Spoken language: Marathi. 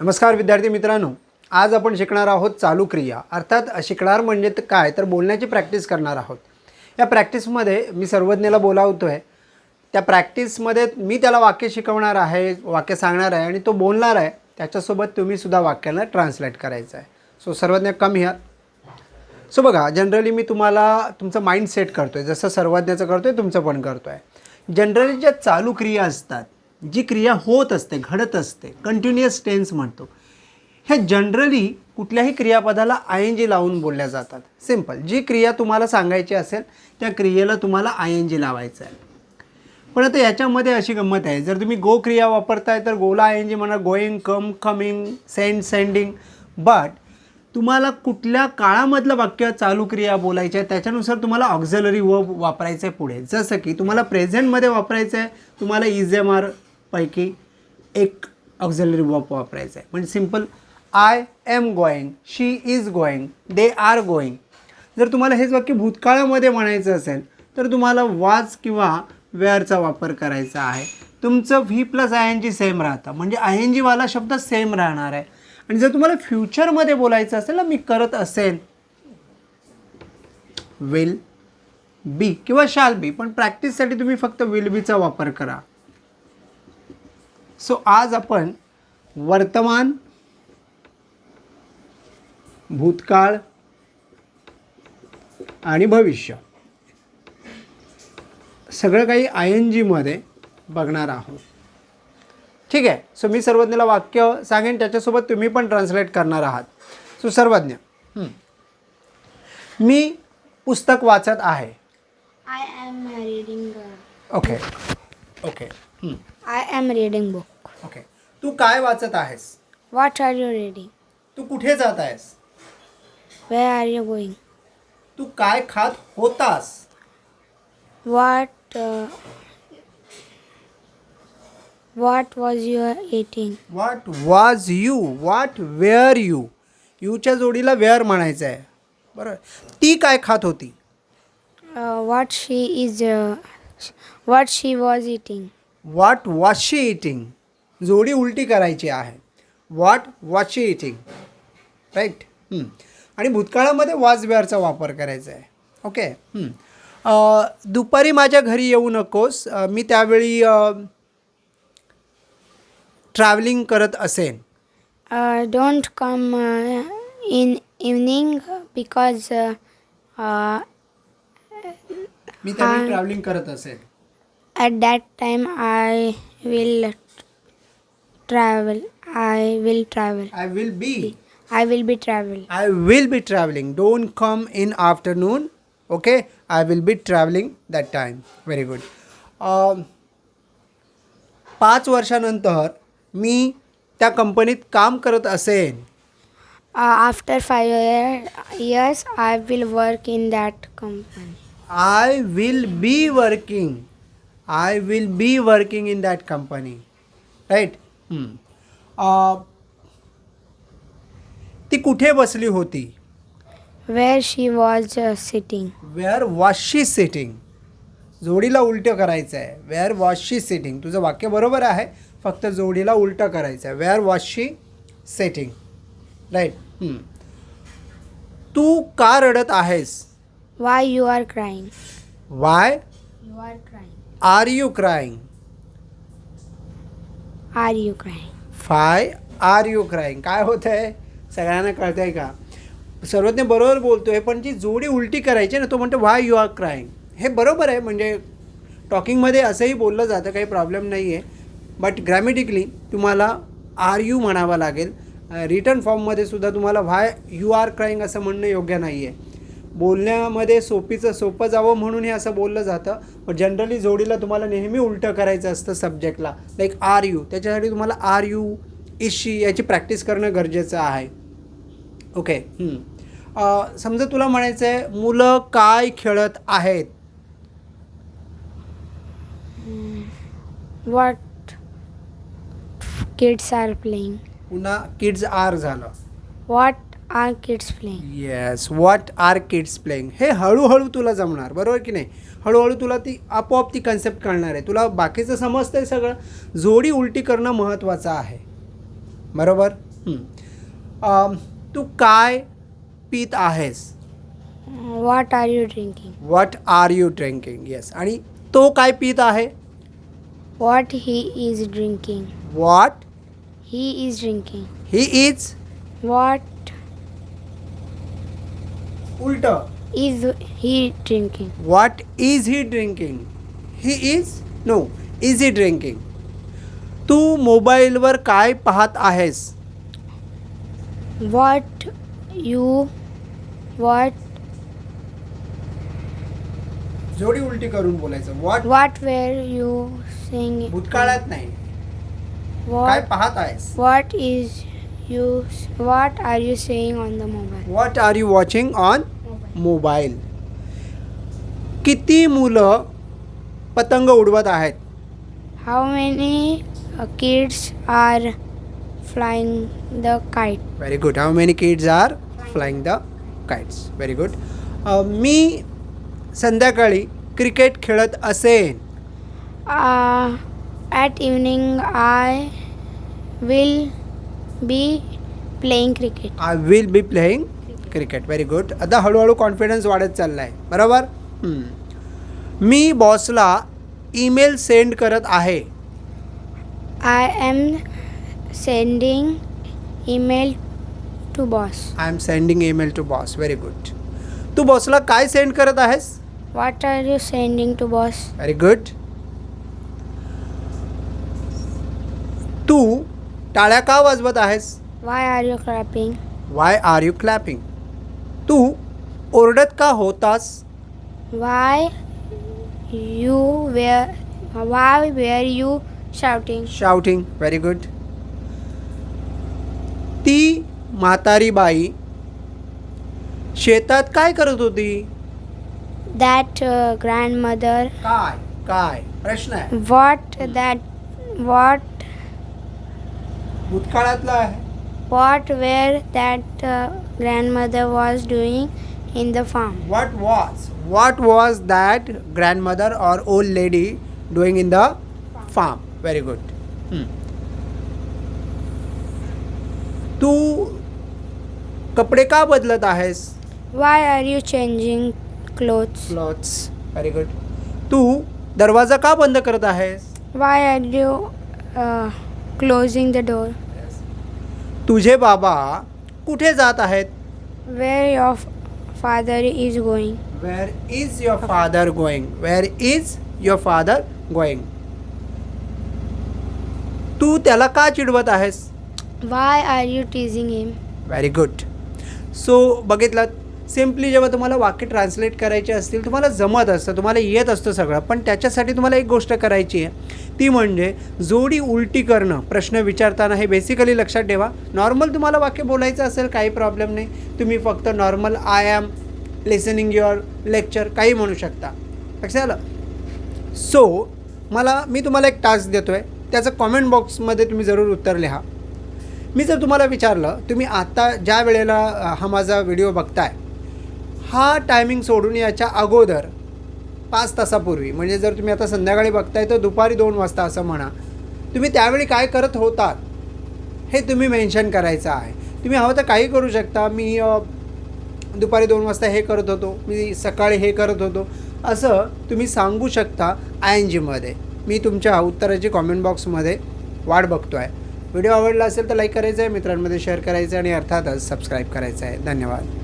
नमस्कार विद्यार्थी मित्रांनो आज आपण शिकणार आहोत चालू क्रिया. अर्थात शिकणार म्हणजे काय? तर बोलण्याची प्रॅक्टिस करणार आहोत. या प्रॅक्टिसमध्ये मी सर्वज्ञला बोलावतो आहे त्या प्रॅक्टिसमध्ये मी त्याला वाक्य शिकवणार आहे वाक्य सांगणार आहे आणि तो बोलणार आहे. त्याच्यासोबत तुम्ही सुद्धा वाक्याला ट्रान्सलेट करायचं आहे. सो सर्वज्ञ कम ह्या सो बघा जनरली मी तुम्हाला तुमचं माइंड सेट करतो आहे जसं सर्वज्ञाचं करतो आहे तुमचं पण करतो आहे जनरली ज्या चालू क्रिया असतात जी क्रिया होत असते घडत असते कंटिन्युअस टेन्स म्हणतो. ह्या जनरली कुठल्याही क्रियापदाला आय एन जी लावून बोलल्या जातात. सिंपल जी क्रिया तुम्हाला सांगायची असेल त्या क्रियेला तुम्हाला आय एन जी लावायचं आहे. पण आता याच्यामध्ये अशी गंमत आहे. जर तुम्ही गो क्रिया वापरताय तर गोला आय एन जी म्हणा going come coming send sending but तुम्हाला कुठल्या काळामधलं वाक्य चालू क्रिया बोलायची आहे त्याच्यानुसार तुम्हाला ऑक्झलरी वर्ब वापरायचं आहे पुढे. जसं की तुम्हाला प्रेझेंटमध्ये वापरायचं आहे तुम्हाला इज एम आर पैकी एक ऑक्झिलरी वर्ब वापरायचं आहे म्हणजे simple I am going she is going they are going जर तुम्हाला हेच वाक्य भूतकाळामध्ये म्हणायचं असेल तर तुम्हाला वाज किंवा वेअरचा वापर करायचा आहे. तुमचं V plus I N G same राहतं. म्हणजे आय एन जीवाला शब्द सेम राहणार आहे. आणि जर तुम्हाला फ्युचरमध्ये बोलायचं असेल ना मी करत असेल विल बी किंवा शाल बी पण प्रॅक्टिससाठी तुम्ही फक्त विल बीचा वापर करा. सो आज आपण वर्तमान भूतकाळ आणि भविष्य सगळं काही आय एन जीमध्ये बघणार आहोत ठीक आहे सो मी सर्वज्ञला वाक्य सांगेन त्याच्यासोबत तुम्ही पण ट्रान्सलेट करणार आहात सो सर्वज्ञ. मी पुस्तक वाचत आहे am reading. Uh, okay okay. I am reading book. Okay तू काय वाचत आहेस? वाट आर यू रेडी तू कुठे जात आहेस? वे आर यू गोईंग तू काय खात होतास? What what was your eating what was you what were you यूच्या जोडीला वेअर म्हणायचं आहे. बरोबर ती काय खात होती? What she is what she was eating what was she eating जोडी उलटी करायची आहे. What was she eating right आणि भूतकाळामध्ये वाज वेअरचा वापर करायचा आहे. ओके हं. अ, दुपारी माझ्या घरी येऊ नकोस. मी त्यावेळी ट्रॅव्हलिंग करत असेन. don't come in evening because uh, uh, मी त्यावेळी. ट्रॅव्हलिंग करत असेन. at that time I will travel. I will travel. I will be I will be travel. I will be traveling. Don't come in afternoon. Okay? I will be traveling that time. Very good. Um, पाच वर्षानंतर मी त्या कंपनीत काम करत असेन Uh, after five year, years, I will work in that company. I will be working I will be working in that company right ती कुठे बसली होती? Where she was uh, sitting. Where was she sitting जोडीला उलटं करायचं आहे वेअर वॉज शी सिटिंग तुझं वाक्य बरोबर आहे. फक्त जोडीला उलटं करायचं आहे where was she setting right तू का रडत आहेस? Why you are crying? Why You are crying. Are you crying are you crying why are you crying काय होतं आहे सगळ्यांना कळतं आहे का? सर्वज्ञ बरोबर बोलतो आहे पण जी जोडी उलटी करायची ना तो म्हणतो वाय यू आर क्राईंग हे बरोबर आहे म्हणजे टॉकिंगमध्ये असंही बोललं जातं काही प्रॉब्लेम नाही आहे बट ग्रॅमेटिकली तुम्हाला आर यू म्हणावं लागेल. रिटर्न फॉर्ममध्ये सुद्धा तुम्हाला व्हाय यू आर क्राईंग असं म्हणणं योग्य नाही आहे बोलण्यामध्ये सोपीचं सोपं जावं म्हणून हे असं बोललं जातं. पण जनरली जोडीला तुम्हाला नेहमी उलटं करायचं असतं सब्जेक्टला लाईक आर यू त्याच्यासाठी तुम्हाला आर यू इशी याची प्रॅक्टिस करणं गरजेचं आहे. ओके. अ, समजा तुला म्हणायचं आहे मुलं काय खेळत आहेत? What kids are playing? पुन्हा किड्स आर झालं. What are kids playing? Yes what are kids playing हे हळूहळू तुला जमणार बरोबर की नाही? हळूहळू तुला ती आपोआप ती कन्सेप्ट कळणार आहे. तुला बाकीचं समजतं आहे सगळं? जोडी उलटी करणं महत्त्वाचं आहे. बरोबर? हं. तू काय पित आहेस? What are you drinking? What are you drinking yes आणि तो काय पित आहे? What he is drinking. What He is drinking. He is What उलट. Is he drinking? What is he drinking he is no is he drinking तू मोबाईलवर काय पाहत आहेस? What you what जोडी उलटी करून बोलायचं. What what were you saying? भूतकाळात नाही. काय पाहत आहेस? What is you what are you saying on the mobile? What are you watching on mobile. किती मुलं पतंग उडवत आहेत? Many uh, kids are flying the kite? Very good how many kids are flying the kites very good मी संध्याकाळी क्रिकेट खेळत असेन. At evening, I will be playing cricket. I will be playing cricket very good आता हळूहळू कॉन्फिडन्स वाढत चालला आहे बरोबर. मी बॉसला ईमेल सेंड करत आहे. I am sending email to boss. I am sending email to boss very good तू बॉसला काय सेंड करत आहेस? What are you sending to boss? Very good तू टाळ्या का वाजवत आहेस? Why are you clapping? Why are you clapping तू ओरडत का होतास? Why you were why were you shouting shouting very good ती म्हातारी बाई शेतात काय करत होती? दॅट ग्रँड मदर काय काय? प्रश्न आहे. व्हॉट दॅट व्हॉट भूतकाळातला आहे. What were that uh, grandmother was doing in the farm what was what was that grandmother or old lady doing in the farm very good तू कपडे का बदलत आहेस why are you changing clothes clothes very good तू दरवाजा का बंद करत आहेस why are you uh, closing the door तुझे बाबा कुठे जात आहेत? Where your f- father is going? Where is your father going where is your father going तू त्याला का चिडवत आहेस? Why are you teasing him? Very good so बघितलं सिम्पली जेव्हा तुम्हाला वाक्य ट्रान्सलेट करायचे असतील तुम्हाला जमत असतं तुम्हाला येत असतं सगळं पण त्याच्यासाठी तुम्हाला एक गोष्ट करायची आहे. ती म्हणजे जोडी उलटी करणं प्रश्न विचारताना हे बेसिकली लक्षात ठेवा. नॉर्मल तुम्हाला वाक्य बोलायचं असेल काही प्रॉब्लेम नाही. तुम्ही फक्त normal I am listening your lecture काही म्हणू शकता. लक्षात आलं? सो मला मी तुम्हाला एक टास्क देतो आहे त्याचं कॉमेंट बॉक्समध्ये तुम्ही जरूर उत्तर लिहा. मी जर तुम्हाला विचारलं तुम्ही आत्ता ज्या वेळेला हा माझा व्हिडिओ बघताय हा टायमिंग सोडून याच्या अगोदर पाच तासापूर्वी म्हणजे जर तुम्ही आता संध्याकाळी बघताय तर दुपारी दोन वाजता असं म्हणा तुम्ही त्यावेळी काय करत होतात हे तुम्ही मेन्शन करायचं आहे. तुम्ही हवं तर काही करू शकता. मी दुपारी दोन वाजता हे करत होतो मी सकाळी हे करत होतो. असं तुम्ही सांगू शकता आय एन जीमध्ये मी तुमच्या उत्तराची कॉमेंट बॉक्समध्ये वाट बघतो आहे व्हिडिओ आवडला असेल तर लाईक करायचं आहे मित्रांमध्ये शेअर करायचं आहे आणि अर्थातच सबस्क्राईब करायचं आहे धन्यवाद.